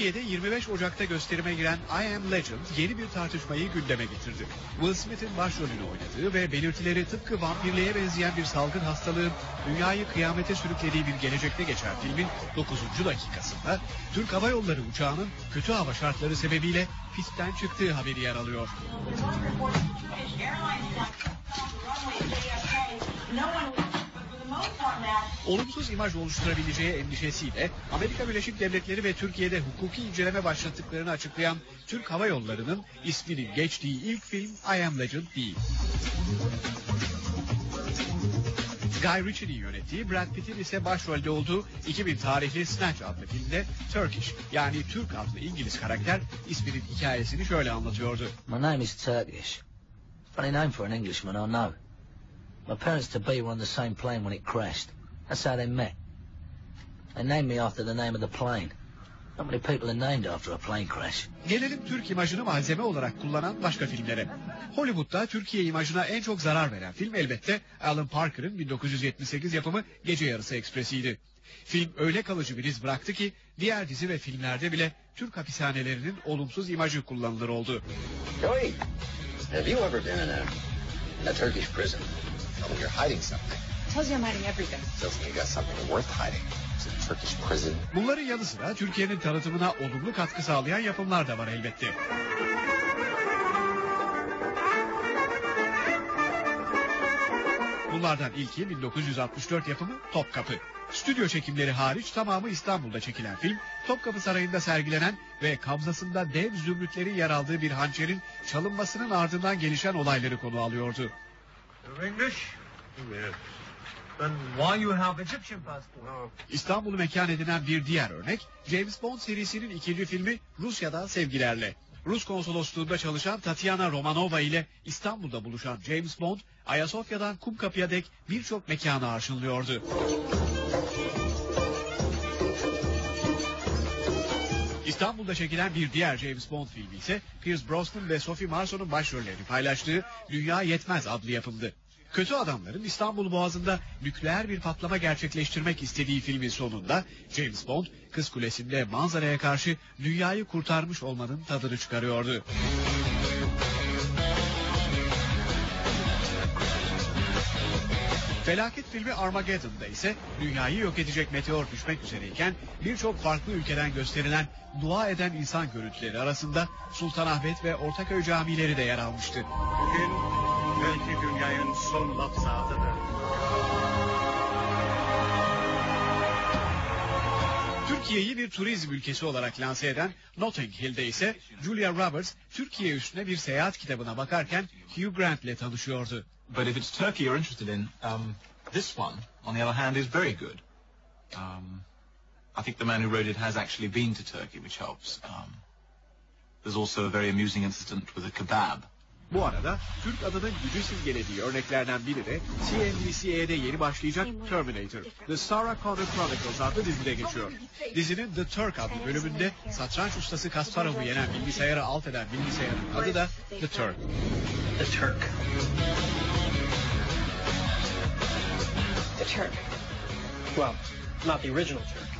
Türkiye'de 25 Ocak'ta gösterime giren I Am Legend yeni bir tartışmayı gündeme getirdi. Will Smith'in başrolünü oynadığı ve belirtileri tıpkı vampirliğe benzeyen bir salgın hastalığın dünyayı kıyamete sürüklediği bir gelecekte geçen filmin 9. dakikasında Türk Hava Yolları uçağının kötü hava şartları sebebiyle pistten çıktığı haberi yer alıyor. Olumsuz imaj oluşturabileceği endişesiyle Amerika Birleşik Devletleri ve Türkiye'de hukuki inceleme başlattıklarını açıklayan Türk Hava Yolları'nın isminin geçtiği ilk film I Am Legend değil. Guy Ritchie'nin yönettiği Brad Pitt'in ise başrolde olduğu 2000 tarihli Snatch adlı filmde Turkish yani Türk adlı İngiliz karakter isminin hikayesini şöyle anlatıyordu. My name is Turkish. Funny name for an Englishman, I know. My parents to be were on the same plane when it crashed. That's how they met. They named me after the name of the plane. Not many people are named after a plane crash. Gelelim Türk imajını malzeme olarak kullanan başka filmlere. Hollywood'da Türkiye imajına en çok zarar veren film elbette Alan Parker'ın 1978 yapımı Gece Yarısı Ekspresi'ydi. Film öyle kalıcı bir iz bıraktı ki diğer dizi ve filmlerde bile Türk hapishanelerinin olumsuz imajı kullanılır oldu. Joey, have you ever been in a, in a Turkish prison? You're hiding something. Tells you I'm hiding everything. Tells me you got something worth hiding. It's a Turkish prison. Bunların yanı sıra Türkiye'nin tanıtımına olumlu katkı sağlayan yapımlar da var elbette. Bunlardan ilki 1964 yapımı Topkapı. Stüdyo çekimleri hariç tamamı İstanbul'da çekilen film, Topkapı Sarayı'nda sergilenen ve kabzasında dev zümrütlerin yer aldığı bir hançerin çalınmasının ardından gelişen olayları konu alıyordu. English? Yes. Then why you have Egyptian passport? İstanbul'u mekan edinen bir diğer örnek, James Bond serisinin ikinci filmi Rusya'da Sevgilerle. Rus konsolosluğunda çalışan Tatiana Romanova ile İstanbul'da buluşan James Bond, Ayasofya'dan Kumkapı'ya dek birçok mekanı arşınlıyordu. İstanbul'da çekilen bir diğer James Bond filmi ise Pierce Brosnan ve Sophie Marson'un başrollerini paylaştığı Dünya Yetmez adlı yapımdı. Kötü adamların İstanbul Boğazı'nda nükleer bir patlama gerçekleştirmek istediği filmin sonunda James Bond Kız Kulesi'nde manzaraya karşı dünyayı kurtarmış olmanın tadını çıkarıyordu. Felaket filmi Armageddon'da ise dünyayı yok edecek meteor düşmek üzereyken birçok farklı ülkeden gösterilen dua eden insan görüntüleri arasında Sultanahmet ve Ortaköy camileri de yer almıştı. Bugün belki dünyanın son laf saatidir. Türkiye'yi bir turizm ülkesi olarak lanse eden Notting Hill'de ise Julia Roberts Türkiye üstüne bir seyahat kitabına bakarken Hugh Grant'le tanışıyordu. But if it's Turkey you're interested in, um, this one, on the other hand, is very good. Um, I think the man who wrote it has actually been to Turkey, which helps. Um, there's also a very amusing incident with a kebab. Bu arada Türk adının gücü simgelediği örneklerden biri de CNBC'de yeni başlayacak Terminator. The Sarah Connor Chronicles adlı dizide geçiyor. Dizinin The Turk adlı bölümünde satranç ustası Kasparov'u yenen bilgisayara alt eden bilgisayarın adı da The Turk. The Turk. The Turk. Well, not the original Turk.